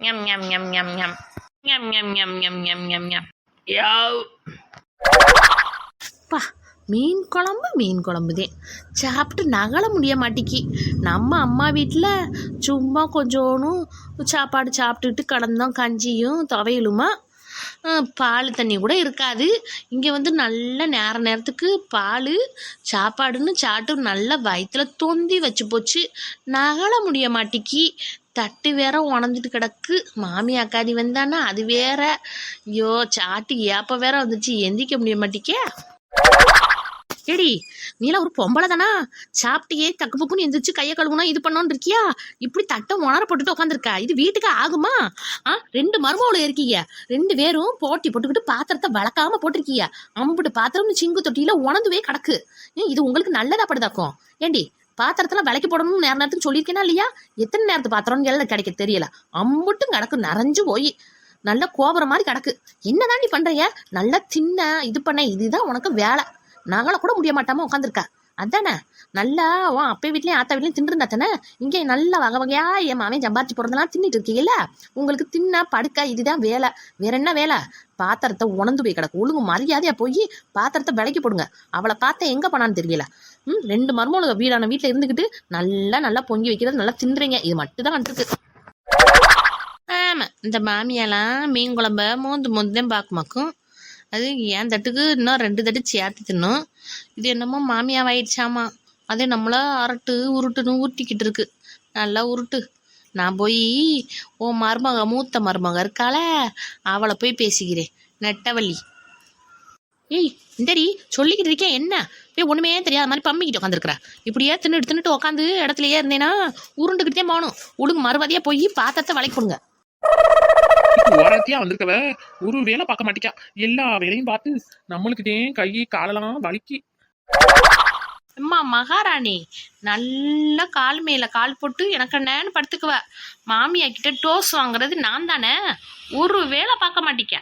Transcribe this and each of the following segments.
ஞம் ஞம் ஞம் ஞம் ஞம் ஞம் ஞம் ஞம் ஞம் ஞம் ஞம் ஞம் யாவ் பா மீன் குழம்பு மீன் குழம்புதே. சாப்பிட்டு நகல முடிய மாட்டிக்கி. நம்ம அம்மா வீட்டில் சும்மா கொஞ்சோண்டு சாப்பாடு சாப்பிட்டுட்டு கடந்தோம் கஞ்சியும் துவையலுமா? பால் தண்ணி கூட இருக்காது. இங்கே வந்து நல்ல நேர நேரத்துக்கு பால் சாப்பாடுன்னு சாப்பிட்டு நல்லா வயிற்றுல தொந்தி வச்சு போச்சு. நகல முடிய மாட்டிக்கி. தட்டு வேற உணர்ந்துட்டு கிடக்கு. மாமி அக்காதி வந்தானா? அது வேற. ஐயோ சாட்டு ஏப்ப வேற வந்துச்சு. எந்திக்க முடிய மாட்டிக்கே. ஏடி நீலாம் ஒரு பொம்பளை தானா? சாப்பிட்டியே தக்கு புக்குன்னு எந்திரிச்சு கையை கழுவுனா இது பண்ணோன்னு இருக்கியா? இப்படி தட்டை உணர போட்டுட்டு உட்காந்துருக்கா இது வீட்டுக்கு ஆகுமா? ஆ ரெண்டு மருமவளை இருக்கீங்க. ரெண்டு பேரும் போட்டி போட்டுக்கிட்டு பாத்திரத்தை வளர்க்காம போட்டிருக்கீங்க. அம்புட்டு பாத்திரம் சிங்கு தொட்டியில உணர்ந்துவே கிடக்கு. ஏன் இது உங்களுக்கு நல்லதா படுதாக்கும்? ஏண்டி பாத்திரத்தெல்லாம் விலைக்கு போடணும்னு நேர நேரத்துக்கு சொல்லியிருக்கேனா இல்லையா? எத்தனை நேரத்து பாத்திரம்னு எல்லாம் கிடைக்க தெரியல. அம்புட்டும் கிடக்கு நிறைஞ்சு போய். நல்ல கோபுரம் மாதிரி கிடக்கு. என்னதான் நீ பண்றிய நல்லா தின்ன இது பண்ண இதுதான் உனக்கு வேலை. நகலை கூட முடிய மாட்டாம உட்காந்துருக்கேன் அதானே? நல்லா உன் அப்பே வீட்லேயும் ஆத்தா வீட்லயும் தின்னுருந்தா தானே? இங்கே நல்லா வகை வகையா என் மாமே சம்பாரிச்சு பிறந்தெல்லாம் தின்னுட்டு இருக்கீங்கல்ல? உங்களுக்கு தின்னா படுக்க இதுதான் வேலை. வேற என்ன வேலை? பாத்திரத்தை உணர்ந்து போய் கிடக்கு. ஒழுங்கு மரியாதையா போய் பாத்திரத்தை விலைக்கு போடுங்க. அவளை பார்த்தா எங்க போனான்னு தெரியல. ம் ரெண்டு மருமகளுங்க வீடான வீட்டில் இருந்துக்கிட்டு நல்லா நல்லா பொங்கி வைக்கிறது நல்லா தின்றுறீங்க இது மட்டும் தான் வந்துருக்கு. ஆமாம் இந்த மாமியெல்லாம் மீன் குழம்ப மோந்து மோந்து தான் பார்க்குமாக்கும். அது என் தட்டுக்கு இன்னும் ரெண்டு தட்டு சேர்த்து தின்னும். இது என்னமோ மாமியாவாயிடுச்சாமா. அது நம்மளா அரட்டு உருட்டுன்னு உருட்டிக்கிட்டு இருக்கு. நல்லா உருட்டு. நான் போய் ஓ மருமக மூத்த மருமக இருக்காள? அவளை போய் பேசிக்கிறேன். நெட்டவள்ளி. ஏய் இந்தடி சொல்லிக்கிட்டு இருக்கேன் என்ன? போய் ஒண்ணுமே தெரியாத மாதிரி பம்மிக்கிட்டு உட்காந்துருக்குறா இப்படியே தின்னுட்டு தின்னுட்டு உட்காந்து இடத்துலயே இருந்தேன்னா உருண்டுக்கிட்டே போகணும். ஒழுங்கு மறுபடியா போய் பாத்திரத்தை வளைக்கொடுங்க ஓரத்தியா வந்திருக்கவ? ஒரு வேலை பார்க்க மாட்டிக்கா. எல்லா வேலையும் பார்த்து நம்மளுக்கிட்டே கை காலெல்லாம் வலிக்கி. அம்மா மகாராணி நல்ல கால் மேல கால் போட்டு எனக்கு என்னன்னு படுத்துக்குவ. மாமியா கிட்ட டோஸ் வாங்குறது நான் தானே? ஒரு வேலை பார்க்க மாட்டிக்க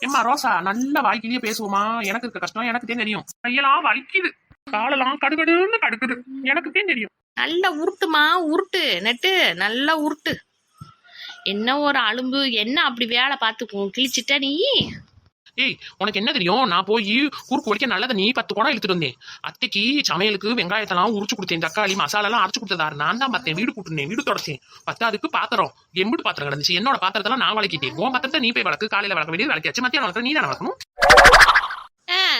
ஏம்மா ரோசா நல்ல வாய்க்கிலேயே பேசுவோமா? எனக்கு இருக்க கஷ்டம் எனக்கு தெரியும். கையெல்லாம் வலிக்குது. காலெல்லாம் கடுகடுன்னு கடுக்குது. எனக்கு தான் தெரியும். நல்ல உருட்டுமா? உருட்டு நெட்டு நல்லா உருட்டு. என்ன ஒரு அலும்பு? என்ன அப்படி வேலை பார்த்து கிழிச்சிட்ட நீ? ஏய் உனக்கு என்ன தெரியும்? நான் போய் குறுக்கு ஒடிக்க நல்லதை நீ பத்து குடம் எடுத்துட்டு வந்தேன். அத்தைக்கு சமையலுக்கு வெங்காயத்தெல்லாம் உரிச்சு கொடுத்தேன் தக்காளி மசாலாலாம் அரைச்சு கொடுத்ததாரு நான் தான் பார்த்தேன். வீடு கூட்டுனேன் வீடு தொடச்சேன். பத்தாதுக்கு பாத்திரம். எம்பிட்டு பாத்திரம் கிடந்துச்சு. என்னோட பாத்திரத்தெல்லாம் நான் வளக்கிட்டேன். உன் பாத்திரத்தை நீ போய் வளர்க்கு காலையில வளர்க்க வேண்டியது வளர்க்காச்சு மத்தியானம் வளர்க்க நீ தான் வளர்க்கணும்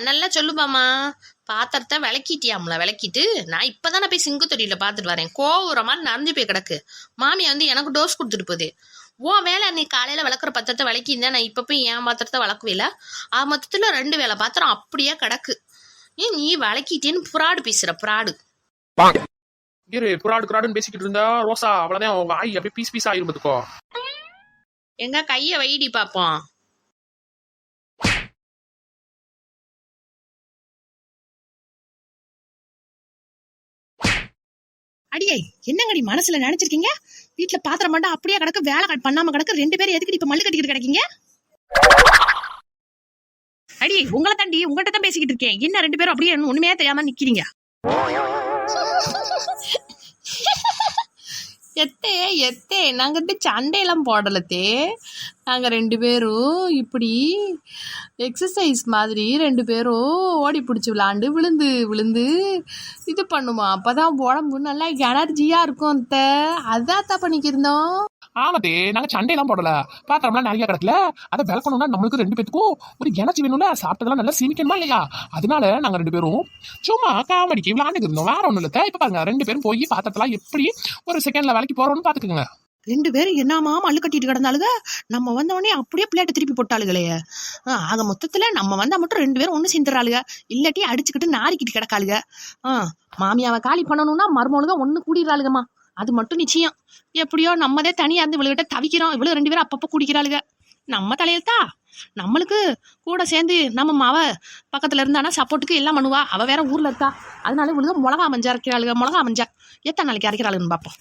நல்லா சொல்லுப்பாம்மா பாத்திரத்தை விளக்கிட்டியாம்ல விளக்கிட்டு நான் இப்பதானே போய் சிங்கு தொட்டியில பார்த்துட்டு வரேன். கோவுற மாதிரி நனைஞ்சு போய் கிடக்கு. மாமியா வந்து எனக்கு டோஸ் கொடுத்துட்டு போகுது. உன் வேலை நீ காலையில விளக்குற பாத்திரத்தை விளக்கியிருந்தா நான் இப்ப போய் என் பாத்திரத்தை விளக்குவில? ஆ மொத்தத்துல ரெண்டு வேலை பாத்திரம் அப்படியே கிடக்கு. ஏன் நீ விளக்கிட்டேன்னு புறாடு பேசுற புறாடு. இரு குராடு குராடுன்னு பேசிக்கிட்டு இருந்தா ரோசா அவ்வளவுதான். உன் வாய் அப்படியே பீஸ் பீஸ் ஆயிரும் எங்க கைய வைடி பாப்போம். அடியே என்னங்கடி மனசுல நினைச்சிருக்கீங்க? வீட்டுல பாத்திரம் மட்டும் அப்படியே கிடக்கு வேலை பண்ணாம கிடக்கு ரெண்டு பேரும் எதுக்கு இப்ப மல்லு கட்டிக்கிட்டு கிடக்கீங்க? அடி உங்களை தாண்டி உங்கள்கிட்ட தான் பேசிக்கிட்டு இருக்கேன். என்ன ரெண்டு பேரும் அப்படியே ஒண்ணுமே தெரியாம நிக்கிறீங்க? எத்தே எத்தே. நாங்கள் நாங்கிட்ட சண்டையெல்லாம் போடலத்தே. நாங்கள் ரெண்டு பேரும் இப்படி எக்ஸசைஸ் மாதிரி ரெண்டு பேரும் ஓடி பிடிச்சி விளாண்டு விழுந்து விழுந்து இது பண்ணுமா. அப்போ தான் உடம்பு நல்லா எனர்ஜியாக இருக்கும் அத்தை. அதான் தான் பண்ணிக்கிருந்தோம் ஆமாத்தே நாங்க சண்டையெல்லாம் போடல. பாத்திரம்லாம் நிறைய கிடக்கல அதை விளக்கணும்னா நம்மளுக்கு ரெண்டு பேத்துக்கும் ஒரு எனர்ஜி வேணும்ல சாப்பிட்டதெல்லாம் நல்லா சீமிக்கணுமா இல்லையா? அதனால நாங்க ரெண்டு பேரும் சும்மா காமெடிக்கு விளாண்டுக்கு இருந்தோம். வேற ஒன்றும் இல்லை. இப்ப பாருங்க ரெண்டு பேரும் போய் பாத்திரத்தெல்லாம் எப்படி ஒரு செகண்ட்ல வேலைக்கு போறோம்னு பாத்துக்கோங்க. ரெண்டு பேரும் என்னமா மல்லு கட்டிட்டு கிடந்தாளுங்க நம்ம வந்தவொடனே அப்படியே பிளேட்டை திருப்பி போட்டாளுகளே. ஆ, ஆக மொத்தத்துல நம்ம வந்தா மட்டும் ரெண்டு பேரும் ஒண்ணு சேர்ந்துறாளுக இல்லாட்டி அடிச்சுக்கிட்டு நாரிக்கிட்டு கிடக்காளுக. ஆ மாமியாவை காலி பண்ணணும்னா மருமகளுங்க ஒண்ணு கூடிடுறாளுங்கம்மா அது மட்டும் நிச்சயம். எப்படியோ நம்மதே தனியாக இருந்து இவளுகிட்ட தவிக்கிறோம். இவ்வளவு ரெண்டு பேரும் அப்பப்போ குடிக்கிறாளுக. நம்ம தலையெழுத்தா? நம்மளுக்கு கூட சேர்ந்து நம்ம மாவ பக்கத்துல இருந்தானா சப்போர்ட்டுக்கு எல்லாம் பண்ணுவா. அவ வேற ஊர்ல இருக்கா. அதனால இவளுக்கு மிளகா மஞ்சா அரைக்கிறாளுக. மிளகா மஞ்சா. எத்தனை நாளைக்கு அரைக்கிறாளுன்னு பார்ப்போம்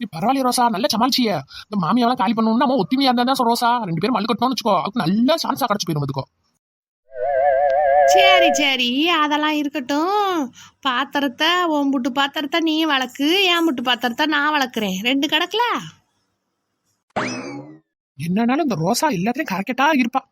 நீ பரவாயில்ல ரோசா. நல்ல சமாளிச்சிய. இந்த மாமியாவெல்லாம் காலி பண்ணணும்னா நம்ம ஒத்துமையா இருந்தா தான் ரோசா. ரெண்டு பேரும் மல்லு கட்டணும்னு வச்சுக்கோ. அதுக்கு நல்ல சான்ஸா கிடைச்சு போயிடும் அதுக்கோ சரி சரி. அதெல்லாம் இருக்கட்டும். பாத்திரத்தை உன் புட்டு பாத்திரத்தை நீ வளர்க்கு என் புட்டு பாத்திரத்தை நான் வளர்க்குறேன். ரெண்டு கிடக்குல? என்னன்னாலும் இந்த ரோசா எல்லாத்தையும் கரெக்டா இருப்பா.